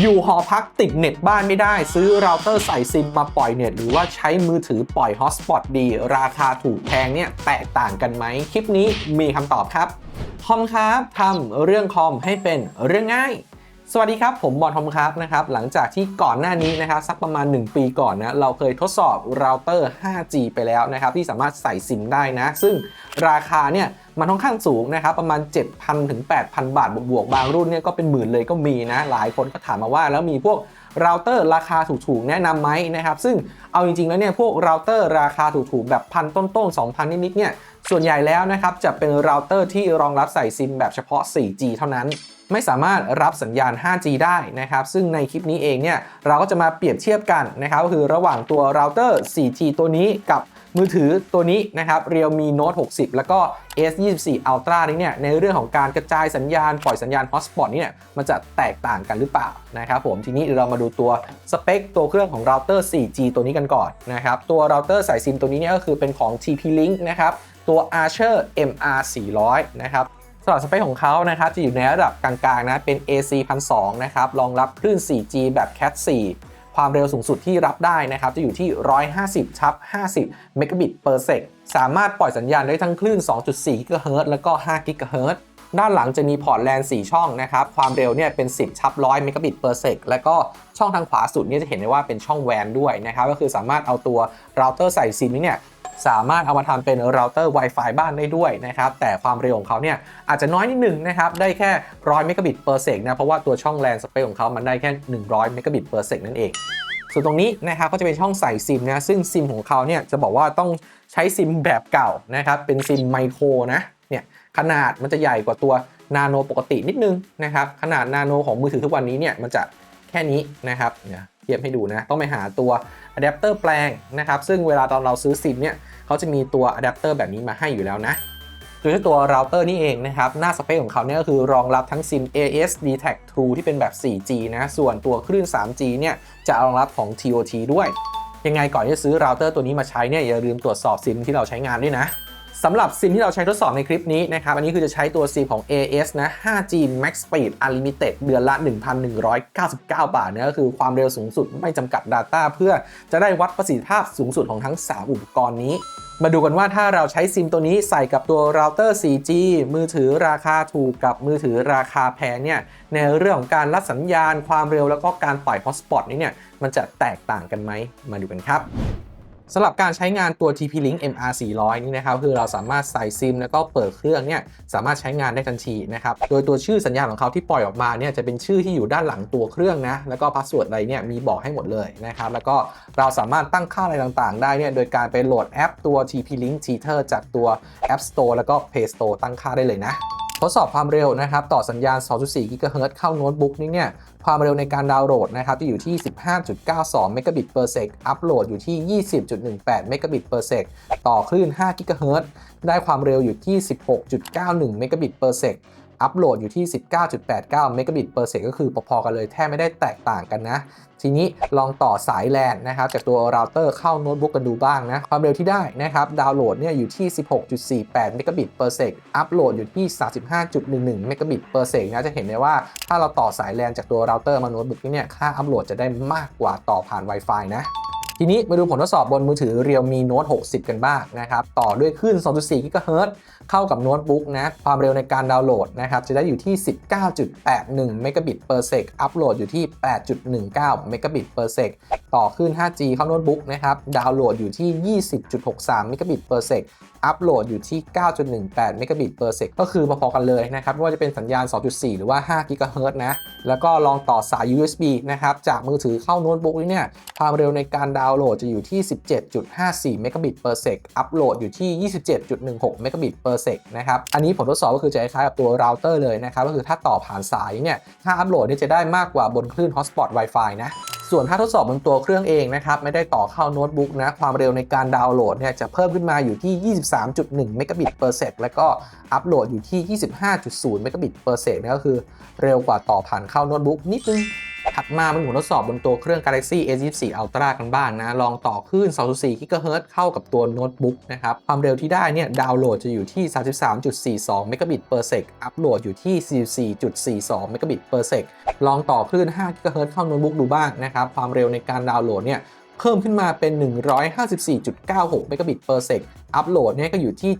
อยู่หอพักติดเน็ตบ้านไม่ได้ ซื้อเราเตอร์ใส่ซิมมาปล่อยเน็ตหรือว่าใช้มือถือปล่อยฮอตสปอตดี ราคาถูกแพงเนี่ยแตกต่างกันไหม คลิปนี้มีคำตอบครับคอมครับทำเรื่องคอมให้เป็นเรื่องง่าย สวัสดีครับ ผมบอลทอมครับนะครับ หลังจากที่ก่อนหน้านี้นะครับสักประมาณ 1 ปีก่อนนะ เราเคยทดสอบเราเตอร์ 5G ไปแล้วนะครับ ที่สามารถใส่ซิมได้นะ ซึ่งราคาเนี่ยมันค่อนข้างสูงนะครับ ประมาณ 7,000 ถึง 8,000 บาท บวกๆ บางรุ่นเนี่ยก็เป็นหมื่นเลยก็มีนะ หลายคนก็ถามมาว่าแล้วมีพวกเราเตอร์ราคาถูกๆ แนะนำไหมนะครับ ซึ่งเอาจริงๆ แล้วเนี่ยพวกเราเตอร์ราคาถูกๆ แบบพันต้นๆ2,000 นิดๆ เนี่ย ส่วนใหญ่แล้วนะครับจะเป็นเราเตอร์ที่รองรับใส่ซิมแบบเฉพาะ 4G เท่านั้น ไม่สามารถรับสัญญาณ 5G ได้นะครับ ซึ่งในคลิปนี้เองเนี่ยเราก็จะมาเปรียบเทียบกันนะครับก็คือระหว่างตัวเราเตอร์ 4G ตัวนี้กับมือถือตัวนี้นะครับ Realme Note 60 แล้วก็ S24 Ultra นี้เนี่ยในเรื่องของการกระจายสัญญาณ ปล่อยสัญญาณ Hotspot นี่เนี่ยมันจะแตกต่างกันหรือเปล่านะครับผมทีนี้เดี๋ยวเรามาดูตัวสเปคตัวเครื่องของเราเตอร์ 4G ตัวนี้กันก่อนนะครับตัวเราเตอร์สายซิมตัวนี้เนี่ยก็คือเป็นของ TP-Link นะครับ ตัว Archer MR 400นะครับสำหรับสเปคของเขานะครับจะอยู่ในระดับกลางๆนะเป็น AC 1,200นะครับรองรับคลื่น 4G แบบ Cat 4 ความเร็วสูงสุดที่รับได้นะครับจะอยู่ที่ 150ทับ50เมกะบิต per sec สามารถปล่อยสัญญาณได้ทั้งคลื่น 2.4 GHz แล้วก็ 5 GHz ด้านหลังจะมีพอร์ตแลน 4 ช่องนะครับ ความเร็วเนี่ยเป็น 10ทับ100เมกะบิต per sec แล้วก็ช่องทางขวาสุดเนี่ยจะเห็นได้ว่าเป็นช่องแวนด้วยนะครับ ก็คือสามารถเอาตัวเราเตอร์ใส่ซิมเนี่ย สามารถเอามาทำเป็นเราเตอร์ Wi-Fi บ้านได้ด้วยนะครับ แต่ความเร็วของเขาเนี่ยอาจจะน้อยนิดหนึ่งนะครับ ได้แค่100เมกะบิต per sec นะ เพราะว่าตัวช่องแลนสเปคของเขามันได้แค่ 100เมกะบิต per sec นั่นเอง ส่วนตรงนี้นะครับก็จะเป็นช่องใส่ซิมนะ ซึ่งซิมของเขาเนี่ยจะบอกว่าต้องใช้ซิมแบบเก่านะครับ เป็นซิมไมโครนะ เนี่ยขนาดมันจะใหญ่กว่าตัวนาโนปกตินิดนึงนะครับ ขนาดนาโนของมือถือทุกวันนี้เนี่ยมันจะแค่นี้นะครับเนี่ย ทียบให้ดูนะต้องไปหาตัวอะแดปเตอร์แปลงนะครับซึ่งเวลาตอนเราซื้อซิมเนี่ยเขาจะมีตัวอะแดปเตอร์แบบนี้มาให้อยู่แล้วนะโดยที่ตัวเราเตอร์นี่เองนะครับหน้าสเปคของเขาเนี่ยก็คือรองรับทั้งซิม AS d t a c True ที่เป็นแบบ 4G นะส่วนตัวคลื่น 3G เนี่ยจะรองรับของ TOT ด้วย ยังไงก่อนที่จะซื้อเราเตอร์ตัวนี้มาใช้เนี่ยอย่าลืมตรวจสอบซิมที่เราใช้งานด้วยนะ สำหรับซิมที่เราใช้ทดสอบในคลิปนี้นะครับ อันนี้คือจะใช้ตัวซิมของ AS นะ 5G Max Speed Unlimited เดือนละ 1,199 บาทเนี่ยก็คือความเร็วสูงสุดไม่จำกัด Data เพื่อจะได้วัดประสิทธิภาพสูงสุดของทั้ง 3 อุปกรณ์นี้ มาดูกันว่าถ้าเราใช้ซิมตัวนี้ใส่กับตัวเราเตอร์ 4G มือถือราคาถูกกับมือถือราคาแพงเนี่ยในเรื่องของการรับสัญญาณความเร็วแล้วก็การปล่อย Hotspot นี้เนี่ยมันจะแตกต่างกันไหมมาดูกันครับ สำหรับการใช้งานตัว TP-Link MR 400 นี่นะครับคือเราสามารถใส่ซิม แล้วก็เปิดเครื่องเนี่ยสามารถใช้งานได้ทันทีนะครับโดยตัวชื่อสัญญาณของเขาที่ปล่อยออกมาเนี่ยจะเป็นชื่อที่อยู่ด้านหลังตัวเครื่องนะแล้วก็พาสเวิร์ดอะไรเนี่ยมีบอกให้หมดเลยนะครับแล้วก็เราสามารถตั้งค่าอะไรต่างๆ ได้เนี่ยโดยการไปโหลดแอปตัว TP-Link Cheater จากตัว App Store แล้วก็ Play Store ตั้งค่าได้เลยนะ ทดสอบความเร็วนะครับต่อสัญญาณ 2.4 GHz เข้าโน้ตบุ๊กนี้เนี่ยความเร็วในการดาวน์โหลดนะครับจะอยู่ที่ 15.92เมกะบิต per sec อัปโหลดอยู่ที่ 20.18เมกะบิต per sec ต่อคลื่น 5 GHz ได้ความเร็วอยู่ที่ 16.91เมกะบิต per sec อัปโหลดอยู่ที่ 19.89 เมกะบิต per sec ก็คือพอๆกันเลยแทบไม่ได้แตกต่างกันนะ ทีนี้ลองต่อสายแลนนะครับจากตัวเราเตอร์เข้าโน้ตบุ๊กกันดูบ้างนะ ความเร็วที่ได้นะครับ ดาวน์โหลดเนี่ยอยู่ที่ 16.48 เมกะบิต per sec อัปโหลดอยู่ที่ 35.11 เมกะบิต per sec นะจะเห็นได้ว่าถ้าเราต่อสายแลนจากตัวเราเตอร์มาโน้ตบุ๊กเนี่ยค่าอัปโหลดจะได้มากกว่าต่อผ่าน Wi-Fi นะ ทีนี้มาดูผลทดสอบบนมือถือ Realme Note 60 กันบ้างนะครับ ต่อด้วยคลื่น 2.4 GHz เข้ากับโน้ตบุ๊กนะ ความเร็วในการดาวน์โหลดนะครับ จะได้อยู่ที่ 19.81เมกะบิต per sec อัปโหลดอยู่ที่ 8.19เมกะบิต per sec ต่อคลื่น 5G เข้าโน้ตบุ๊กนะครับ ดาวน์โหลดอยู่ที่ 20.63เมกะบิต per sec อัปโหลดอยู่ที่ 9.18 เมกะบิต per sec ก็คือพอๆกันเลยนะครับ ไม่ว่าจะเป็นสัญญาณ 2.4 หรือว่า5 GHz นะ แล้วก็ลองต่อสาย USB นะครับ จากมือถือเข้าโน้ตบุ๊กนี่เนี่ย ความเร็วในการดาวน์โหลดจะอยู่ที่ 17.54 เมกะบิต per sec อัปโหลดอยู่ที่ 27.16 เมกะบิต per sec นะครับ อันนี้ผลทดสอบก็คือจะคล้ายๆกับตัวเราเตอร์เลยนะครับ ก็คือถ้าต่อผ่านสายเนี่ย ถ้าอัปโหลดเนี่ยจะได้มากกว่าบนคลื่น Hotspot Wi-Fi นะ ส่วนถ้าทดสอบบนตัวเครื่องเองนะครับไม่ได้ต่อเข้าโน้ตบุ๊กนะความเร็วในการดาวน์โหลดเนี่ยจะเพิ่มขึ้นมาอยู่ที่ 23.1 เมกะบิตเพอร์เซกแล้วก็อัปโหลดอยู่ที่ 25.0 เมกะบิตเพอร์เซกนั่นก็คือเร็วกว่าต่อผ่านเข้าโน้ตบุ๊กนิดนึง ถัดมาเป็นผลทดสอบบนตัวเครื่อง Galaxy S24 Ultra กันบ้างนะ ลองต่อคลื่น 2.4 GHz เข้ากับตัวโน้ตบุ๊กนะครับ ความเร็วที่ได้เนี่ยดาวน์โหลดจะอยู่ที่ 33.42 Mbit per sec อัปโหลดอยู่ที่ 44.42 Mbit per sec ลองต่อคลื่น 5 GHz เข้าโน้ตบุ๊กดูบ้างนะครับ ความเร็วในการดาวน์โหลดเนี่ยเพิ่มขึ้นมาเป็น 154.96 Mbit per sec อัปโหลดเนี่ยก็อยู่ที่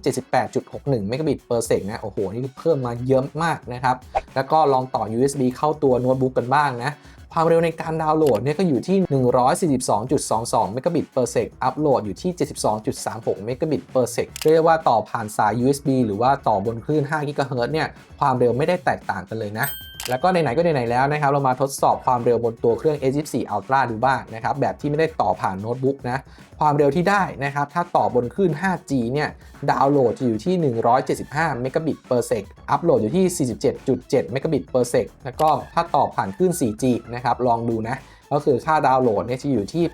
78.61 Mbit per sec นะ โอ้โห นี่เพิ่มมาเยอะมากนะครับ แล้วก็ลองต่อ USB เข้าตัวโน้ตบุ๊กกันบ้างนะ ความเร็วในการดาวน์โหลดเนี่ยก็อยู่ที่ 142.22 เมกะบิตเปอร์เซกอัปโหลดอยู่ที่ 72.36 เมกะบิตเปอร์เซกเรียกว่าต่อผ่านสาย USB หรือว่าต่อบนคลื่น5 GHz เนี่ยความเร็วไม่ได้แตกต่างกันเลยนะ แล้วก็ไหนๆก็ไหนๆแล้วนะครับเรามาทดสอบความเร็วบนตัวเครื่อง A24 Ultra ดูบ้างนะครับแบบที่ไม่ได้ต่อผ่านโน้ตบุ๊กนะความเร็วที่ได้นะครับถ้าต่อบนคลื่น 5G เนี่ยดาวน์โหลดจะอยู่ที่ 175 Mbit per sec อัปโหลดอยู่ที่ 47.7 Mbit per sec แล้วก็ถ้าต่อผ่านคลื่น 4G นะครับลองดูนะ ก็คือค่าดาวน์โหลดเนี่ยจะอยู่ที่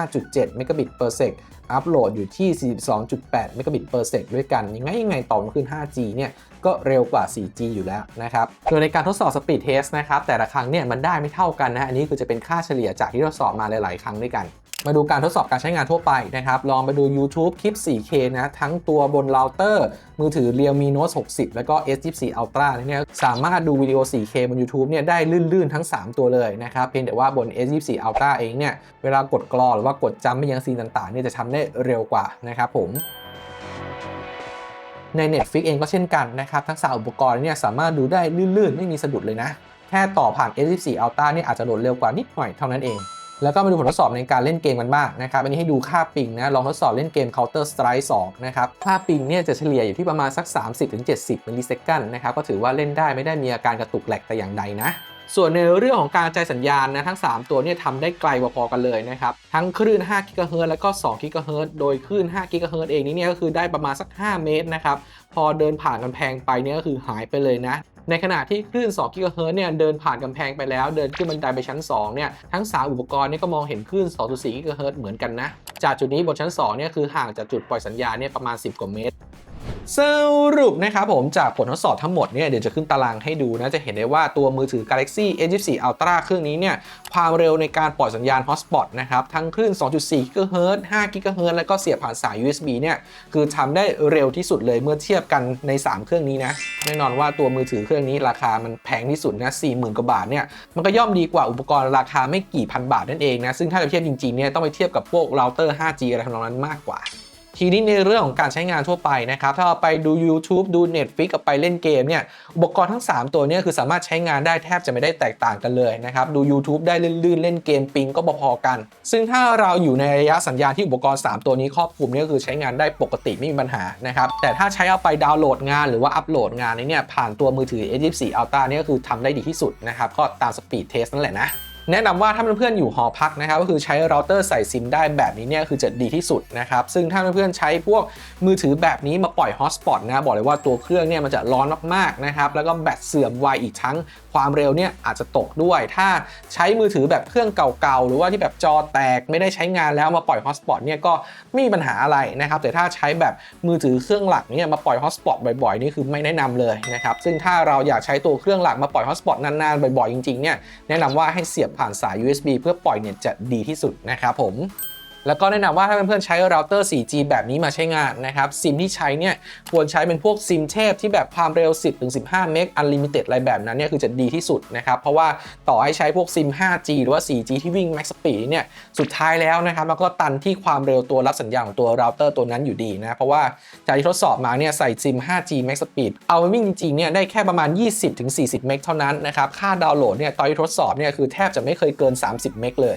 85.7 เมกะบิตเปอร์เซกอัปโหลดอยู่ที่ 42.8 เมกะบิตเปอร์เซกด้วยกัน ยังไงยังไงต่อมาคลื่น 5G เนี่ยก็เร็วกว่า 4G อยู่แล้วนะครับ โดยในการทดสอบสปีดเทสนะครับแต่ละครั้งเนี่ยมันได้ไม่เท่ากันนะ อันนี้คือจะเป็นค่าเฉลี่ยจากที่ทดสอบมาหลาย ๆ ครั้งด้วยกัน มาดูการทดสอบการใช้งานทั่วไปนะครับ ลองไปดู YouTube คลิป 4K นะ ทั้งตัวบนเราเตอร์ มือถือ Realme Note 60 แล้วก็ S24 Ultra เนี่ยสามารถดูวิดีโอ 4K บน YouTube เนี่ยได้ลื่น ๆ ทั้ง 3 ตัวเลยนะครับ เพียงแต่ว่าบน S24 Ultra เองเนี่ย เวลากดกรอหรือว่ากดจำไปยังซีนต่างๆเนี่ยจะทำได้เร็วกว่านะครับผมใน Netflix เองก็เช่นกันนะครับ ทั้งสามอุปกรณ์เนี่ยสามารถดูได้ลื่นๆ ไม่มีสะดุดเลยนะ แค่ต่อผ่าน S24 Ultra เนี่ยอาจจะโหลดเร็วกว่านิดหน่อยเท่านั้นเอง แล้วก็มาดูผลทดสอบในการเล่นเกมกันบ้างนะครับ อันนี้ให้ดูค่าปิงนะ ลองทดสอบเล่นเกม Counter Strike 2 นะครับ ค่าปิงเนี่ยจะเฉลี่ยอยู่ที่ประมาณสัก 30-70มิลลิเซคันนะครับ ก็ถือว่าเล่นได้ไม่ได้มีอาการกระตุกแหลกแต่อย่างใดนะส่วนในเรื่องของการกระจายสัญญาณนะทั้ง 3 ตัวเนี่ยทำได้ไกลพอๆกันเลยนะครับ ทั้งคลื่น5กิกะเฮิรตซ์แล้วก็2กิกะเฮิรตซ์โดยคลื่น5กิกะเฮิรตซ์เองนี่เนี่ยก็คือได้ประมาณสัก 5 เมตรนะครับ พอเดินผ่านกำแพงไปเนี่ยก็คือหายไปเลยนะ ในขณะที่คลื่น2กิกะเฮิรตซ์เนี่ยเดินผ่านกำแพงไปแล้ว เดินขึ้นบันไดไปชั้น2เนี่ยทั้ง 3 อุปกรณ์เนี่ยก็มองเห็นคลื่น 2.4กิกะเฮิรตซ์เหมือนกันนะ จากจุดนี้บนชั้น2เนี่ยคือห่างจากจุดปล่อยสัญญาณเนี่ยประมาณ 10 กว่าเมตร สรุปนะครับผมจากผลทดสอบทั้งหมดเนี่ยเดี๋ยวจะขึ้นตารางให้ดูนะ จะเห็นได้ว่าตัวมือถือ Galaxy S24 Ultra เครื่องนี้เนี่ยความเร็วในการปล่อยสัญญาณ Hotspot นะครับ ทั้งคลื่น 2.4 GHz 5 GHz แล้วก็เสียบผ่านสาย USB เนี่ยคือทำได้เร็วที่สุดเลยเมื่อเทียบกันใน 3 เครื่องนี้นะแน่นอนว่าตัวมือถือเครื่องนี้ราคามันแพงที่สุดนะ40,000กว่าบาทเนี่ยมันก็ย่อมดีกว่าอุปกรณ์ราคาไม่กี่พันบาทนั่นเองนะซึ่งถ้าจะเทียบจริงๆเนี่ยต้องไปเทียบกับพวกเราเตอร์ 5G อะไรทำนองนั้นมากกว่า ทีนี้ในเรื่องของการใช้งานทั่วไปนะครับ ถ้าเราไปดู YouTube ดู Netflix กับไปเล่นเกมเนี่ย อุปกรณ์ทั้ง 3 ตัวนี่ยคือสามารถใช้งานได้แทบจะไม่ได้แตกต่างกันเลยนะครับ ดู YouTube ได้ลื่นๆ เล่นเกมปิงก็พอๆกัน ซึ่งถ้าเราอยู่ในระยะสัญญาณที่อุปกรณ์ 3 ตัวนี้ครอบคลุมนี่ก็คือใช้งานได้ปกติไม่มีปัญหานะครับ แต่ถ้าใช้เอาไปดาวน์โหลดงานหรือว่าอัปโหลดงานนี่เนี่ยผ่านตัวมือถือ S24 Ultra เนี่ยก็คือทำได้ดีที่สุดนะครับก็ตาม Speed Test นั่นแหละนะ แนะนำว่าถ้าเพื่อนๆอยู่หอพักนะครับก็คือใช้เราเตอร์ใส่ซิมได้แบบนี้เนี่ยคือจะดีที่สุดนะครับซึ่งถ้าเพื่อนๆใช้พวกมือถือแบบนี้มาปล่อยฮอตสปอตนะบอกเลยว่าตัวเครื่องเนี่ยมันจะร้อนมากๆนะครับแล้วก็แบตเสื่อมไวอีกทั้ง ความเร็วเนี่ยอาจจะตกด้วย ถ้าใช้มือถือแบบเครื่องเก่าๆ หรือว่าที่แบบจอแตกไม่ได้ใช้งานแล้วมาปล่อยฮอตสปอตเนี่ยก็ไม่มีปัญหาอะไรนะครับแต่ถ้าใช้แบบมือถือเครื่องหลักเนี่ยมาปล่อยฮอตสปอตบ่อยๆนี่คือไม่แนะนำเลยนะครับซึ่งถ้าเราอยากใช้ตัวเครื่องหลักมาปล่อยฮอตสปอตนานๆบ่อยๆจริงๆเนี่ยแนะนำว่าให้เสียบผ่านสาย USB เพื่อปล่อยเน็ตจะดีที่สุดนะครับผม แล้วก็แนะนำว่าถ้าเพื่อนๆใช้เราเตอร์ 4G แบบนี้มาใช้งานนะครับซิมที่ใช้เนี่ยควรใช้เป็นพวกซิมเทพที่แบบความเร็ว 10-15 เมกอันลิมิเต็ดอะไรแบบนั้นเนี่ยคือจะดีที่สุดนะครับเพราะว่าต่อให้ใช้พวกซิม 5G หรือว่า 4G ที่วิ่ง Max Speed เนี่ยสุดท้ายแล้วนะครับมันก็ตันที่ความเร็วตัวรับสัญญาณของตัวเราเตอร์ตัวนั้นอยู่ดีนะเพราะว่าจากที่ทดสอบมาเนี่ยใส่ซิม 5G Max Speed เอาไปวิ่งจริงๆเนี่ยได้แค่ประมาณ 20-40 เมกเท่านั้นนะครับค่าดาวน์โหลดเนี่ยตอนที่ทดสอบเนี่ยคือแทบจะไม่เคยเกิน 30 เมกเลย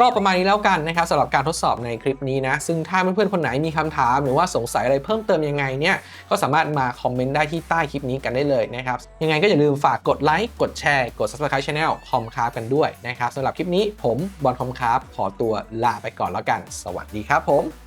ก็ประมาณนี้แล้วกันนะครับสำหรับการทดสอบในคลิปนี้นะ ซึ่งถ้าเพื่อนๆคนไหนมีคำถามหรือว่าสงสัยอะไรเพิ่มเติมยังไงเนี่ยก็สามารถมาคอมเมนต์ได้ที่ใต้คลิปนี้กันได้เลยนะครับยังไงก็อย่าลืมฝากกดไลค์กดแชร์กด subscribe channel คอมคราฟกันด้วยนะครับสำหรับคลิปนี้ผมบอลคอมคราฟขอตัวลาไปก่อนแล้วกัน สวัสดีครับผม